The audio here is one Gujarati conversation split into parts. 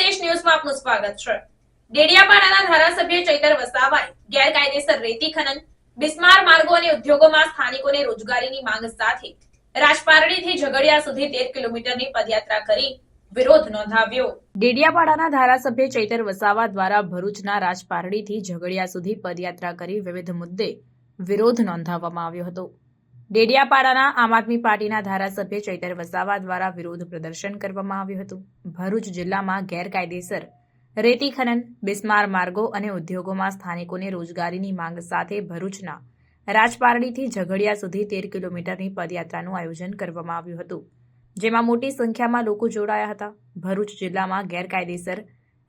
પ્રદેશ ન્યૂઝમાં આપનું સ્વાગત છે. ડેડિયાપાડાના ધારાસભ્ય ચૈતર વસાવાએ ગેરકાયદેસર રેતી ખનન, બિસ્માર માર્ગો અને ઉદ્યોગોમાં સ્થાનિકોને રોજગારીની માંગ સાથે રાજપારડીથી ઝઘડિયા સુધી તેર કિલોમીટરની પદયાત્રા કરી વિરોધ નોંધાવ્યો. ડેડિયાપાડાના ધારાસભ્ય ચૈતર વસાવા દ્વારા ભરૂચના રાજપારડીથી ઝઘડિયા સુધી પદયાત્રા કરી વિવિધ મુદ્દે વિરોધ નોંધાવવામાં આવ્યો હતો. ડેડિયાપાડાના આમ આદમી પાર્ટીના ધારાસભ્ય ચૈતર વસાવા દ્વારા વિરોધ પ્રદર્શન કરવામાં આવ્યું હતું. ભરૂચ જિલ્લામાં ગેરકાયદેસર રેતી ખનન, બિસ્માર માર્ગો અને ઉદ્યોગોમાં સ્થાનિકોને રોજગારીની માંગ સાથે ભરૂચના રાજપારડીથી ઝઘડિયા સુધી તેર કિલોમીટરની પદયાત્રાનું આયોજન કરવામાં આવ્યું હતું. જેમાં મોટી સંખ્યામાં લોકો જોડાયા હતા. ભરૂચ જિલ્લામાં ગેરકાયદેસર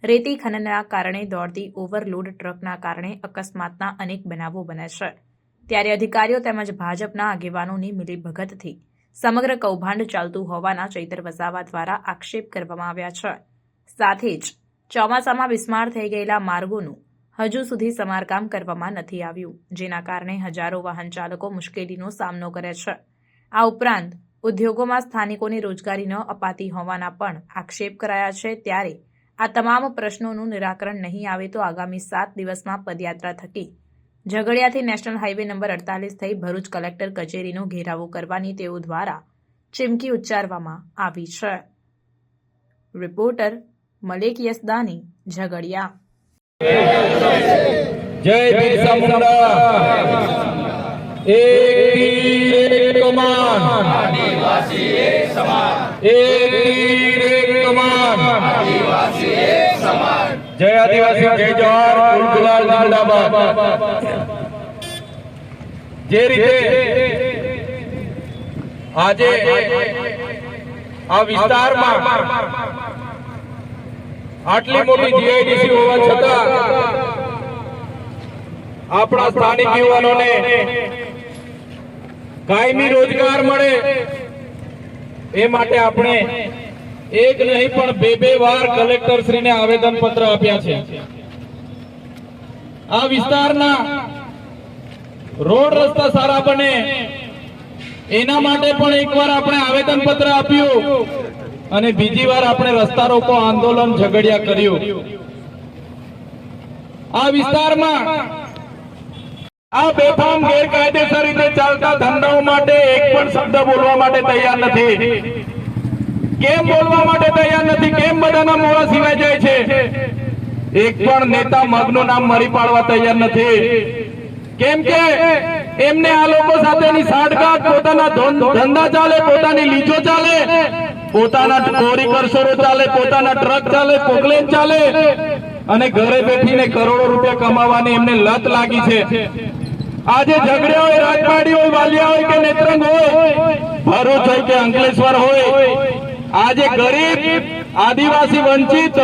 રેતી ખનનના કારણે દોડતી ઓવરલોડ ટ્રકના કારણે અકસ્માતના અનેક બનાવો બન્યા છે. ત્યારે અધિકારીઓ તેમજ ભાજપના આગેવાનોની મિલીભગતથી સમગ્ર કૌભાંડ ચાલતું હોવાના ચૈતર વસાવા દ્વારા આક્ષેપ કરવામાં આવ્યા છે. સાથે જ ચોમાસામાં બિસ્માર થઈ ગયેલા માર્ગોનું હજુ સુધી સમારકામ કરવામાં નથી આવ્યું, જેના કારણે હજારો વાહન ચાલકો મુશ્કેલીનો સામનો કરે છે. આ ઉપરાંત ઉદ્યોગોમાં સ્થાનિકોને રોજગારી ન અપાતી હોવાના પણ આક્ષેપ કરાયા છે. ત્યારે આ તમામ પ્રશ્નોનું નિરાકરણ નહીં આવે તો આગામી સાત દિવસમાં પદયાત્રા થકી ઝઘડિયાથી નેશનલ હાઈવે નંબર અડતાલીસ થઈ ભરૂચ કલેક્ટર કચેરીનો ઘેરાવો કરવાની તેઓ દ્વારા ચીમકી ઉચ્ચારવામાં આવી છે. રિપોર્ટર મલેક યસદાની ઝઘડિયા. જય બિરસા મુંડા. એક તીર એક કમાન. આદિવાસી એક સમાન. એક તીર એક કમાન. આદિવાસી એક સમાન જય આદિવાસી જય જવાહર ગુલાલ જિંદાબાદ જે રીતે આજે આ વિસ્તારમાં આટલી મોટી જીઆઈડીસી હોવા છતાં આપણા સ્થાનિક યુવાનોને કાયમી રોજગાર મળે એ માટે આપણે એક નહીં, પણ બે બે વાર કલેક્ટર શ્રીને આવેદન પત્ર આપ્યા છે. આ વિસ્તારના રોડ રસ્તા સારા બને. એના માટે પણ એકવાર આપણે આવેદન પત્ર આપ્યું અને બીજી વાર આપણે રસ્તા રોકો આંદોલન ઝઘડિયા કર્યું. આ વિસ્તારમાં આ બેફામ ગેરકાયદેસર રીતે ચાલતા ધંધાઓ માટે એક પણ શબ્દ બોલવા માટે તૈયાર નથી. કેમ બોલવા માટે તૈયાર નથી? કેમ બધાના મોડા સિવાય જાય છે? એક પણ નેતા મગનું નામ મરી પાડવા તૈયાર નથી. કેમ કે એમને આ લોકો સાથેની સાઠગાંઠ, પોતાના ધંધા ચાલે, પોતાની લીજો ચાલે, પોતાના કોરી કરસોરો ચાલે, પોતાના ટ્રક ચાલે પોકલેન ચાલે, અને ઘરે બેઠીને કરોડો રૂપિયા કમાવાની એમને લત લાગી છે. આજે ઝઘડ્યા હોય, રાજપાડી હોય, વાલિયા હોય કે નેત્રંગ હોય, ભરૂચ હોય કે અંકલેશ્વર હોય આજે ગરીબ, આદિવાસી વંચિત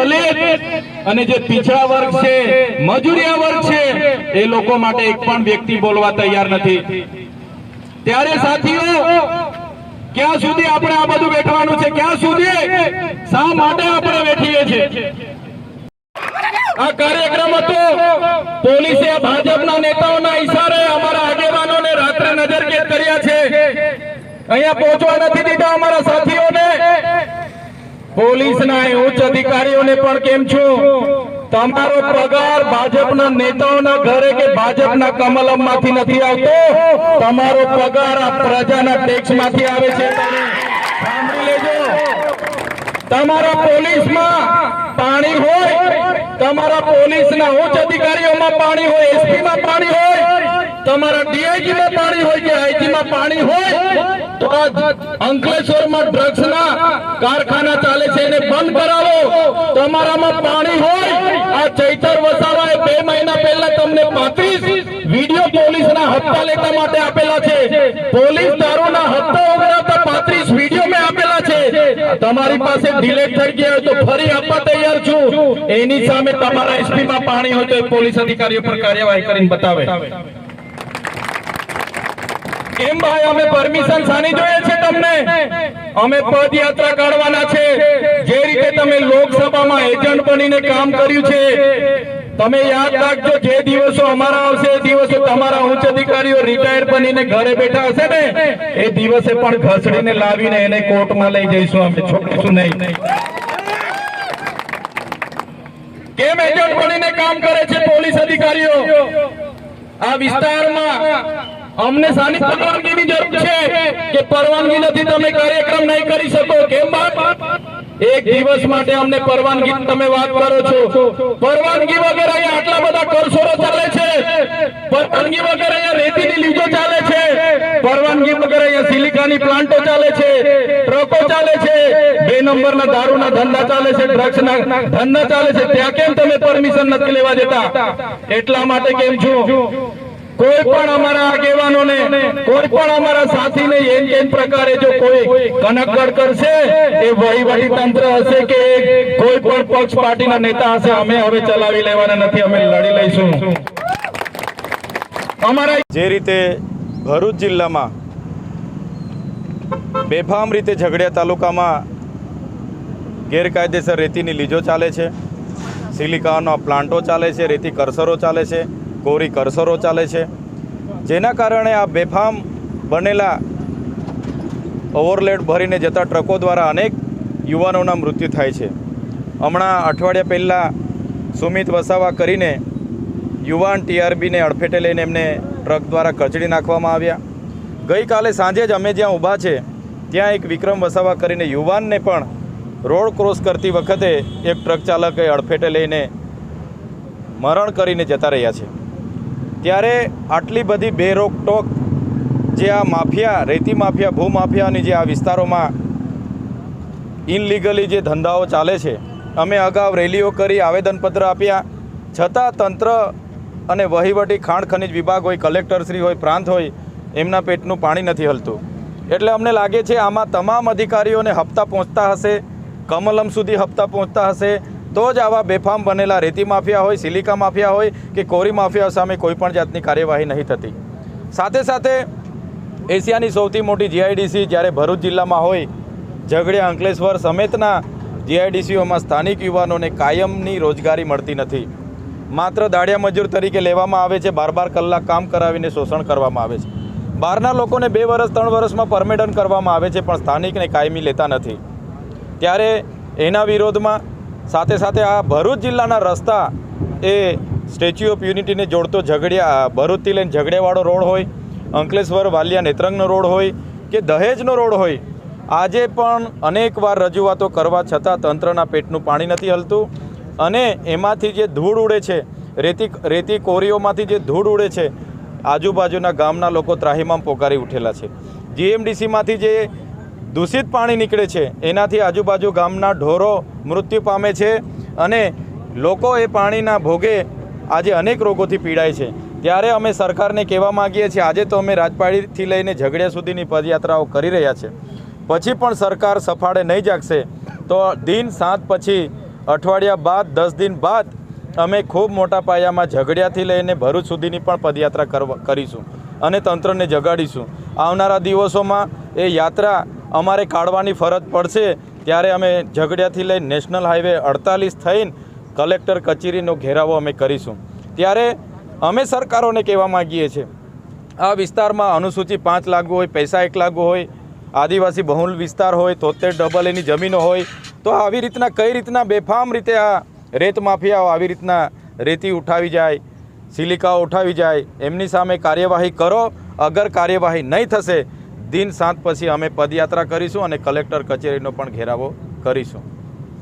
અને જે પીછડા વર્ગ છે, મજૂરિયા વર્ગ છે, એ લોકો માટે એક પણ વ્યક્તિ બોલવા તૈયાર નથી. ત્યારે સાથીઓ, ક્યાં સુધી આપણે આ બધું બેઠવાનું છે? ક્યાં સુધી? શા માટે આપણે બેઠીએ છીએ? આ કાર્યક્રમ હતો, પોલીસે આ ભાજપના નેતાઓના ઈશારે અમારા આગેવાનોને રાત્રે નજરકેદ કર્યા છે અહીંયા પહોંચવા નથી દીધા અમારા સાથીઓને. પોલીસના ના ઉચ્ચ અધિકારીઓને પણ કેમ છો? તમારો પગાર ભાજપના નેતાઓના ઘરે કે ભાજપના કમલમમાંથી નથી આવતો? તમારો પગાર આ પ્રજાના ટેક્સમાંથી આવે છે. તમારા પોલીસમાં પાણી હોય, તમારા પોલીસના ઉચ્ચ અધિકારીઓમાં પાણી હોય, એસપીમાં પાણી હોય તમારા ડીઆઈજી માં પાણી હોય કે આઈજી માં પાણી હોય, તો આ અંકલેશ્વરમાં ડ્રગ્સના કારખાના ચાલે છે એને બંધ કરાવો. તમારામાં પાણી હોય, આ ચૈતર વસાવાએ બે મહિના પહેલા તમને પાંત્રીસ વીડિયો પોલીસના હપ્તા લેતા માટે આપેલા છે. પોલીસ દારૂના હપ્તા ઉઘરાવતા પાંત્રીસ વીડિયો મેં આપેલા છે. તમારી પાસે ડિલેટ થઈ ગયા તો ફરી આપવા તૈયાર છું. એની સામે તમારા એસપી માં પાણી હોય તો પોલીસ અધિકારીઓ પર કાર્યવાહી કરીને બતાવે. કેમ ભાઈ, અમે પરમિશન સાની જોઈએ છે તમને? અમે પદયાત્રા કાઢવાના છે. જે રીતે તમે લોકસભામાં એજન્ટ બનીને કામ કર્યું છે, તમે યાદ રાખજો, જે દિવસો અમારા આવશે, એ દિવસે તમારા ઉચ્ચ અધિકારીઓ રિટાયર બનીને ઘરે બેઠા હશે ને, એ દિવસે પણ ઘસડીને લાવીને એને કોર્ટમાં લઈ જઈશું અમે છોડીશું નહીં. બનીને કામ કરે છે પોલીસ અધિકારીઓ? આ વિસ્તારમાં અમને સાની પરવાનગીની જરૂર છે કે પરવાનગી નથી, તમે કાર્યક્રમ નહીં કરી શકો. કેમ બાપ? એક દિવસ માટે અમને પરવાનગી તમે વાત કરો છો. પરવાનગી વગર અહીંયા આટલા બધા કરસોરો ચાલે છે. પરવાનગી વગર અહીંયા રેતીની લીજો ચાલે છે. પરવાનગી વગર અહીંયા સિલિકાની પ્લાન્ટો ચાલે છે. ટ્રકો ચાલે છે. બે નંબરના દારૂના ધંધા ચાલે છે, ડ્રગ્સના ધંધા ચાલે છે. ત્યાં કેમ તમે પરમિશન નથી લેવા દેતા? એટલા માટે કેમ છો? કોઈ પણ અમારા આગેવાનોને, કોઈ પણ અમારા સાથીને એન એન પ્રકારે જો કોઈ કનકડ કરશે, એ વહીવટી તંત્ર હશે કે કોઈ પણ પક્ષ પાર્ટીના નેતા હશે, અમે હવે ચલાવી લેવાના નથી, અમે લડી લઈશું. અમારા જે રીતે ભરૂચ જિલ્લામાં બેફામ રીતે ઝઘડિયા તાલુકામાં ગેરકાયદેસર રેતીની લીજો ચાલે છે, સિલિકાનો પ્લાન્ટો ચાલે છે, રેતી કરસરો ચાલે છે કોરી કરસરો ચાલે છે. જેના કારણે આ બેફામ બનેલા ઓવરલેડ ભરીને જતા ટ્રકો દ્વારા અનેક યુવાનોના મૃત્યુ થાય છે. હમણાં અઠવાડિયા પહેલાં સુમિત વસાવા કરીને યુવાન ટીઆરબીને અડફેટે લઈને એમને ટ્રક દ્વારા કચડી નાખવામાં આવ્યા. ગઈકાલે સાંજે જ અમે જ્યાં ઊભા છે, ત્યાં એક વિક્રમ વસાવા કરીને યુવાનને પણ રોડ ક્રોસ કરતી વખતે એક ટ્રક ચાલકે અડફેટે લઈને મરણ કરીને જતા રહ્યા છે. ત્યારે આટલી બધી બેરોકટોક જે આ માફિયા, રેતી માફિયા ભૂમાફિયાની જે આ વિસ્તારોમાં ઇનલીગલી જે ધંધાઓ ચાલે છે, અમે અગાઉ રેલીઓ કરી, આવેદનપત્ર આપ્યા. છતાં તંત્ર અને વહીવટી, ખાણ ખનિજ વિભાગ હોય કલેક્ટરશ્રી હોય, પ્રાંત હોય, એમના પેટનું પાણી નથી હલતું. એટલે અમને લાગે છે આમાં તમામ અધિકારીઓને હપ્તા પહોંચતા હશે, કમલમ સુધી હપ્તા પહોંચતા હશે તો જ આવા બેફામ બનેલા રેતી માફિયા હોય, સિલિકા માફિયા હોય કે કોરી માફિયા સામે કોઈપણ જાતની કાર્યવાહી નહીં થતી. સાથે સાથે એશિયાની સૌથી મોટી જીઆઈડીસી જ્યારે ભરૂચ જિલ્લામાં હોય, ઝઘડિયા, અંકલેશ્વર સમેતના જીઆઈડીસીઓમાં સ્થાનિક યુવાનોને કાયમની રોજગારી મળતી નથી. માત્ર દાડિયા મજૂર તરીકે લેવામાં આવે છે બાર બાર કલાક કામ કરાવીને શોષણ કરવામાં આવે છે. બહારના લોકોને બે વર્ષ ત્રણ વર્ષમાં પરમેડન કરવામાં આવે છે, પણ સ્થાનિકને કાયમી લેતા નથી. ત્યારે એના વિરોધમાં સાથે સાથે આ ભરૂચ જિલ્લાના રસ્તા એ સ્ટેચ્યુ ઓફ યુનિટીને જોડતો ઝઘડિયા ભરૂચથી લઈને ઝઘડિયાવાળો રોડ હોય, અંકલેશ્વર, વાલિયા નેત્રંગનો રોડ હોય કે દહેજનો રોડ હોય, આજે પણ અનેકવાર રજૂઆતો કરવા છતાં તંત્રના પેટનું પાણી નથી હલતું અને એમાંથી જે ધૂળ ઉડે છે, રેતી રેતી કોરીઓમાંથી જે ધૂળ ઉડે છે, આજુબાજુના ગામના લોકો ત્રાહીમામ પોકારી ઉઠેલા છે. જીએમડીસીમાંથી જે દૂષિત પાણી નીકળે છે. એનાથી આજુબાજુ ગામના ઢોરો મૃત્યુ પામે છે અને લોકો એ પાણીના ભોગે આજે અનેક રોગોથી પીડાય છે. ત્યારે અમે સરકારને કહેવા માગીએ છીએ, આજે તો અમે રાજપાડીથી લઈને ઝઘડિયા સુધીની પદયાત્રાઓ કરી રહ્યા છે. પછી પણ સરકાર સફાળે નહીં જાગશે તો દિન સાત પછી અઠવાડિયા બાદ, દસ દિન બાદ અમે ખૂબ મોટા પાયામાં ઝઘડિયાથી લઈને ભરૂચ સુધીની પણ પદયાત્રા કરીશું અને તંત્રને જગાડીશું. આવનારા દિવસોમાં એ યાત્રા અમારે કાઢવાની ફરજ પડશે ત્યારે અમે ઝઘડિયાથી લઈ નેશનલ હાઈવે અડતાલીસ થઈને કલેક્ટર કચેરીનો ઘેરાવો અમે કરીશું. ત્યારે અમે સરકારોને કહેવા માગીએ છીએ, આ વિસ્તારમાં અનુસૂચિ પાંચ લાગુ હોય, પૈસા એક લાગુ હોય, આદિવાસી બહુલ વિસ્તાર હોય, તોતેર ડબલ એની જમીનો હોય, તો આવી રીતના કઈ રીતના બેફામ રીતે આ રેત માફિયાઓ આવી રીતના રેતી ઉઠાવી જાય, સિલિકાઓ ઉઠાવી જાય, એમની સામે કાર્યવાહી કરો, અગર કાર્યવાહી નહીં થશે દિન સાત પછી અમે પદયાત્રા કરીશું અને કલેક્ટર કચેરીનો પણ ઘેરાવો કરીશું.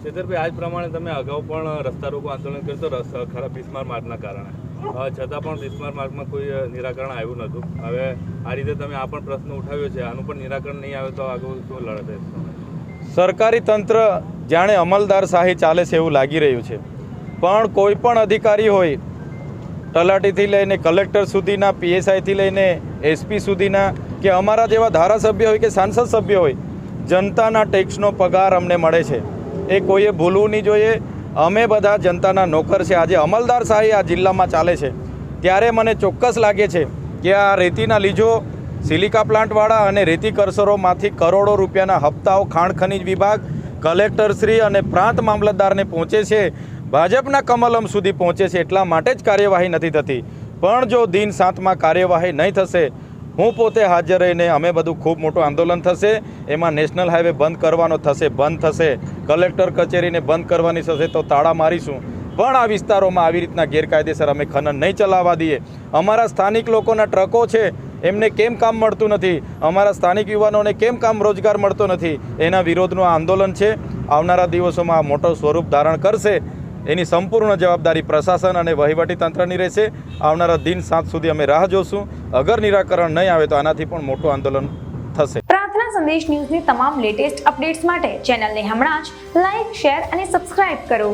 છેતરભાઈ આજ પ્રમાણે તમે અગાઉ પણ રસ્તા રોકો આંદોલન કર્યું રસ્તા ખરાબ બિસ્માર માર્ગના કારણે. છતાં પણ બિસ્માર માર્ગમાં કોઈ નિરાકરણ આવ્યું નહોતું. હવે આ રીતે તમે આ પણ પ્રશ્ન ઉઠાવ્યો છે આનું પણ નિરાકરણ નહીં આવે તો આગળ શું લડત સરકારી તંત્ર જાણે અમલદાર શાહી ચાલે છે એવું લાગી રહ્યું છે. પણ કોઈ પણ અધિકારી હોય તલાટીથી લઈને કલેક્ટર સુધીના પીએસઆઈથી લઈને એસપી સુધીના કે અમારા જેવા ધારાસભ્ય હોય કે સાંસદ સભ્ય હોય, જનતાના ટેક્સનો પગાર અમને મળે છે. એ કોઈએ ભૂલવું નહીં જોઈએ. અમે બધા જનતાના નોકર છે. આજે અમલદાર શાહી આ જિલ્લામાં ચાલે છે. ત્યારે મને ચોક્કસ લાગે છે કે આ રેતીના લીજો સિલિકા પ્લાન્ટવાળા અને રેતી કરસરોમાંથી કરોડો રૂપિયાના હપ્તાઓ ખાણ ખનિજ વિભાગ, કલેક્ટરશ્રી અને પ્રાંત મામલતદારને પહોંચે છે. ભાજપના કમલમ સુધી પહોંચે છે. એટલા માટે જ કાર્યવાહી નથી થતી. પણ જો દિન સાતમાં કાર્યવાહી નહીં થશે હું પોતે હાજર રહીને અમે બધું ખૂબ મોટું આંદોલન થશે. એમાં નેશનલ હાઈવે બંધ કરવાનો થશે, બંધ થશે. કલેક્ટર કચેરીને બંધ કરવાની થશે તો તાળા મારીશું. પણ આ વિસ્તારોમાં આવી રીતના ગેરકાયદેસર અમે ખનન નહીં ચલાવવા દઈએ. અમારા સ્થાનિક લોકોના ટ્રકો છે, એમને કેમ કામ મળતું નથી? અમારા સ્થાનિક યુવાનોને કેમ કામ રોજગાર મળતો નથી? એના વિરોધનું આંદોલન છે. આવનારા દિવસોમાં આ મોટો સ્વરૂપ ધારણ કરશે. એની સંપૂર્ણ જવાબદારી પ્રશાસન અને વહીવટી તંત્રની રહેશે. આવનારા દિન સાંજ સુધી અમે રાહ જોશું. અગર નિરાકરણ નહીં આવે તો આનાથી પણ મોટું આંદોલન થશે. પ્રાર્થના સંદેશ ન્યૂઝની તમામ લેટેસ્ટ અપડેટ્સ માટે ચેનલને હમણાં જ લાઇક શેર અને સબસ્ક્રાઇબ કરો.